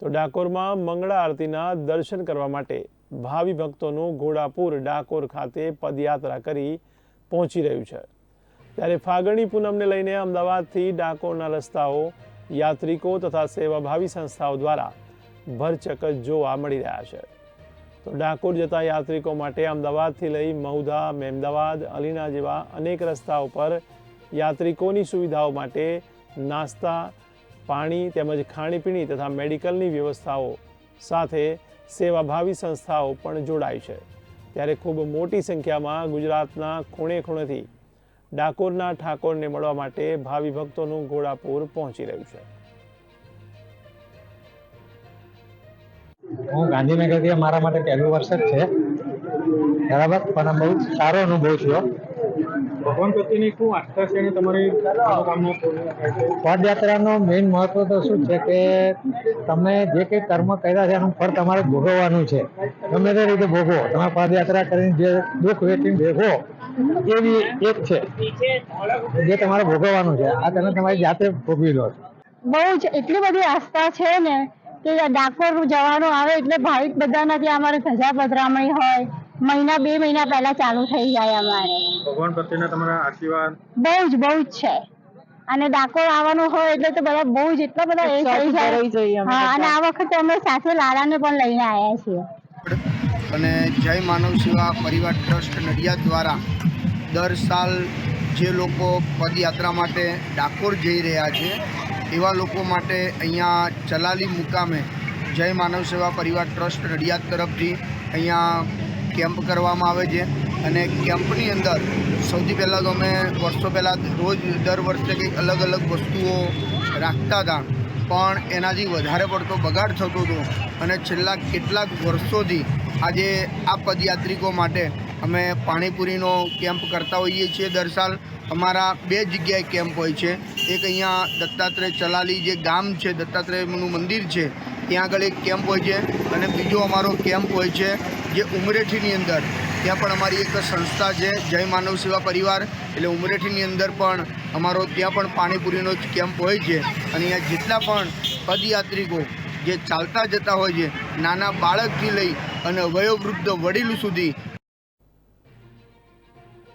તો ડાકોરમાં મંગળા આરતીના દર્શન કરવા માટે ભાવિ ભક્તોનું ઘોડાપુર ડાકોર ખાતે પદયાત્રા કરી પહોંચી રહ્યું છે. ત્યારે ફાગણી પૂનમને લઈને અમદાવાદથી ડાકોરના રસ્તાઓ, યાત્રિકો તથા સેવાભાવી સંસ્થાઓ દ્વારા ભરચક જોવા મળી રહ્યા છે. તો ડાકોર જતા યાત્રિકો માટે અમદાવાદથી લઈ મહુધા મહેમદાવાદ અલીના જેવા અનેક રસ્તાઓ પર યાત્રિકોની સુવિધાઓ માટે નાસ્તા પાણી તેમજ ખાણીપીણી તથા મેડિકલની વ્યવસ્થાઓ સાથે સેવાભાવી સંસ્થાઓ પણ જોડાઈ છે. ત્યારે ખૂબ મોટી સંખ્યામાં ગુજરાતના ખૂણે ખૂણેથી ડાકોરના ઠાકોરને મળવા માટે ભાવિ ભક્તોનું ઘોડાપુર પહોંચી રહ્યું છે. હું ગાંધીનગરથી, મારા માટે પહેલું વર્ષ જ છે. બરાબર? પણ બહુ સારો અનુભવ થયો ભગવાન પ્રત્યેની શું આસ્થા છે અને તમારી મનોકામના પૂર્ણ થાય છે. પદયાત્રાનો મેઇન મહત્વ તો શું છે કે તમે જે કંઈ કર્મ કર્યા છે એનું ફળ તમારે ભોગવવાનું છે. ગમે તે રીતે ભોગવો. તમે પદયાત્રા કરીને જે દુઃખ વેઠીને ભેગો એવી એક છે જે તમારે ભોગવવાનું છે. આ તમે તમારી જાતે ભોગવી લો બહુ જ એટલી બધી આસ્થા છે ને કે ડાકોર જવાનું આવે એટલે ભાવિક બધાના ત્યાં અમારે ધજા પધરામણી હોય મહિના બે મહિના પહેલા ચાલુ થઈ જાય અમારે. ભગવાન પ્રત્યેના તમારા આશીર્વાદ? બહુ જ બહુ જ છે. અને ડાકોર આવવાનું હોય એટલે તો બધા બહુ જ એટલા બધા એ થઈ જાય. હા અને આ વખતે અમે સાથે લાલાને પણ લઈને આવ્યા છીએ. અને જય માનવ સેવા પરિવાર ટ્રસ્ટ નડિયાદ દ્વારા દર સાલ જે લોકો પદયાત્રા માટે ડાકોર જઈ રહ્યા છે એવા લોકો માટે અહીંયા ચલાલી મુકામે જય માનવ સેવા પરિવાર ટ્રસ્ટ નડિયાદ તરફથી અહીંયા કેમ્પ કરવામાં આવે છે અને કેમ્પની અંદર સૌથી પહેલાં તો અમે વર્ષો પહેલાં રોજ દર વર્ષે કંઈક અલગ અલગ વસ્તુઓ રાખતા હતા. પણ એનાથી વધારે પડતો બગાડ થતો હતો અને છેલ્લા કેટલાક વર્ષોથી આજે આ પદયાત્રિકો માટે અમે પાણીપુરીનો કેમ્પ કરતા હોઈએ છીએ દર સાલ. અમારા બે જગ્યાએ કેમ્પ હોય છે. એક અહીંયા દત્તાત્રેય ચલાલી જે ગામ છે, દત્તાત્રેયનું મંદિર છે ત્યાં આગળ એક કેમ્પ હોય છે અને બીજો અમારો કેમ્પ હોય છે જે ઉમરેઠીની અંદર. ત્યાં પણ અમારી એક સંસ્થા છે, જય માનવ સેવા પરિવાર. એટલે ઉમરેઠીની અંદર પણ અમારો ત્યાં પણ પાણીપુરીનો જ કેમ્પ હોય છે. અને અહીંયા જેટલા પણ પદયાત્રિકો જે ચાલતા જતા હોય છે, નાના બાળકથી લઈ અને વયોવૃદ્ધ વડીલ સુધી